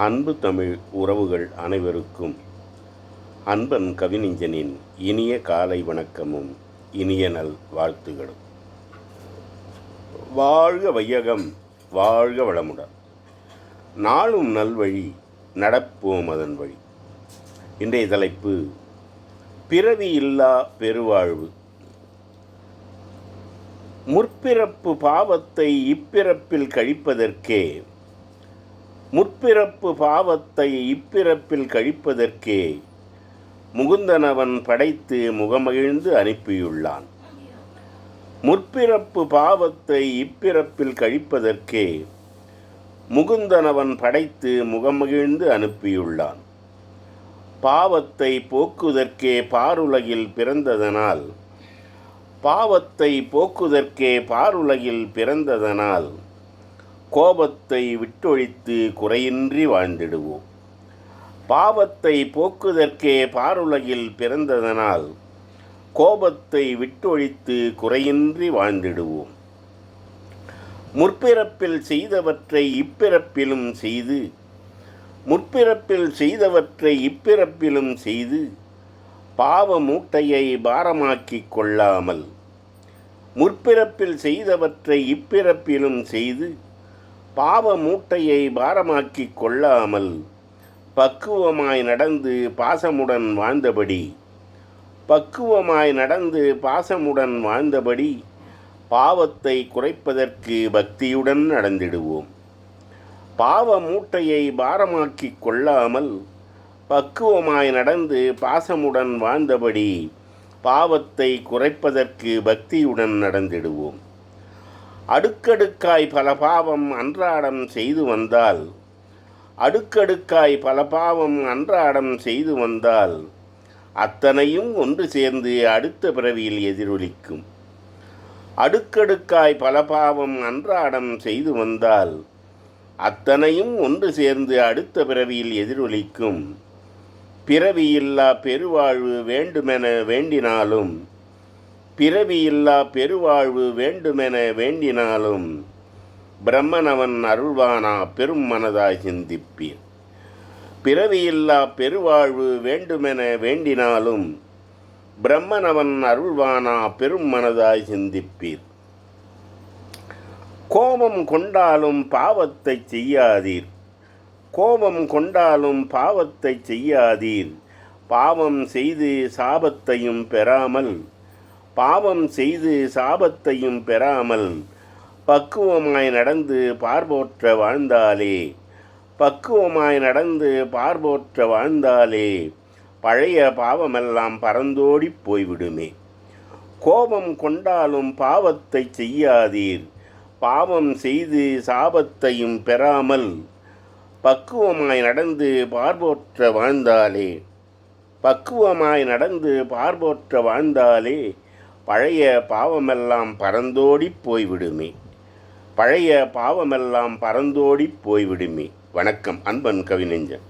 அன்பு தமிழ் உறவுகள் அனைவருக்கும் அன்பன் கவிஞனின் இனிய காலை வணக்கமும் இனிய நல் வாழ்த்துகளும். வாழ்க வையகம் வாழ்க வளமுடன். நாளும் நல்வழி நடப்போம் அதன் வழி. இன்றைய தலைப்பு பிறவி இல்லா பெருவாழ்வு. முற்பிறப்பு பாவத்தை இப்பிறப்பில் கழிப்பதற்கே முற்பிறப்பு பாவத்தை இப்பிறப்பில் கழிப்பதற்கே முகுந்தனவன் படைத்து முகமகிழ்ந்து அனுப்பியுள்ளான். முற்பிறப்பு பாவத்தை இப்பிறப்பில் கழிப்பதற்கே முகுந்தனவன் படைத்து முகமகிழ்ந்து அனுப்பியுள்ளான். பாவத்தை போக்குதற்கே பாருலகில் பிறந்ததனால் பாவத்தை போக்குதற்கே பாருலகில் பிறந்ததனால் கோபத்தை விட்டொழித்து குறையின்றி வாழ்ந்திடுவோம். பாவத்தை போக்குதற்கே பாருலகில் பிறந்ததனால் கோபத்தை விட்டொழித்து குறையின்றி வாழ்ந்திடுவோம். முற்பிறப்பில் செய்தவற்றை இப்பிறப்பிலும் செய்து முற்பிறப்பில் செய்தவற்றை இப்பிறப்பிலும் செய்து பாவ மூட்டையை பாரமாக்கிக் கொள்ளாமல் முற்பிறப்பில் செய்தவற்றை இப்பிறப்பிலும் செய்து பாவ மூட்டையை பாரமாக்கி கொள்ளாமல் பக்குவமாய் நடந்து பாசமுடன் வாழ்ந்தபடி பக்குவமாய் நடந்து பாசமுடன் வாழ்ந்தபடி பாவத்தை குறைப்பதற்கு பக்தியுடன் நடந்திடுவோம். பாவ மூட்டையை பாரமாக்கி கொள்ளாமல் பக்குவமாய் நடந்து பாசமுடன் வாழ்ந்தபடி பாவத்தை குறைப்பதற்கு பக்தியுடன் நடந்திடுவோம். அடுக்கடுக்காய் பல பாவம் அன்றாடம் செய்து வந்தால் அடுக்கடுக்காய் பல பாவம் அன்றாடம் செய்து வந்தால் அத்தனையும் ஒன்று சேர்ந்து அடுத்த பிறவியில் எதிரொலிக்கும். அடுக்கடுக்காய் பல பாவம் அன்றாடம் செய்து வந்தால் அத்தனையும் ஒன்று சேர்ந்து அடுத்த பிறவியில் எதிரொலிக்கும். பிறவியில்லா பெருவாழ்வு வேண்டுமென வேண்டினாலும் பிறவியில்லா பெருவாழ்வு வேண்டுமென வேண்டினாலும் பிரம்மனவன் அருள்வானா பெரும் மனதாய் சிந்திப்பீர். பிறவியில்லா பெருவாழ்வு வேண்டுமென வேண்டினாலும் பிரம்மனவன் அருள்வானா பெரும் மனதாய் சிந்திப்பீர். கோபம் கொண்டாலும் பாவத்தை செய்யாதீர். கோபம் கொண்டாலும் பாவத்தை செய்யாதீர். பாவம் செய்து சாபத்தையும் பெறாமல் பாவம் செய்து சாபத்தையும் பெறாமல் பக்குவமாய் நடந்து பார்போற்ற வாழ்ந்தாலே பக்குவமாய் நடந்து பார்போற்ற வாழ்ந்தாலே பழைய பாவமெல்லாம் பறந்தோடிப் போய்விடுமே. கோபம் கொண்டாலும் பாவத்தை செய்யாதீர். பாவம் செய்து சாபத்தையும் பெறாமல் பக்குவமாய் நடந்து பார்போற்ற வாழ்ந்தாலே பக்குவமாய் நடந்து பார்போற்ற வாழ்ந்தாலே பழைய பாவமெல்லாம் பறந்தோடிப் போய்விடுமே. பழைய பாவமெல்லாம் பறந்தோடிப் போய்விடுமே. வணக்கம் அன்பன் கவிநெஞ்சன்.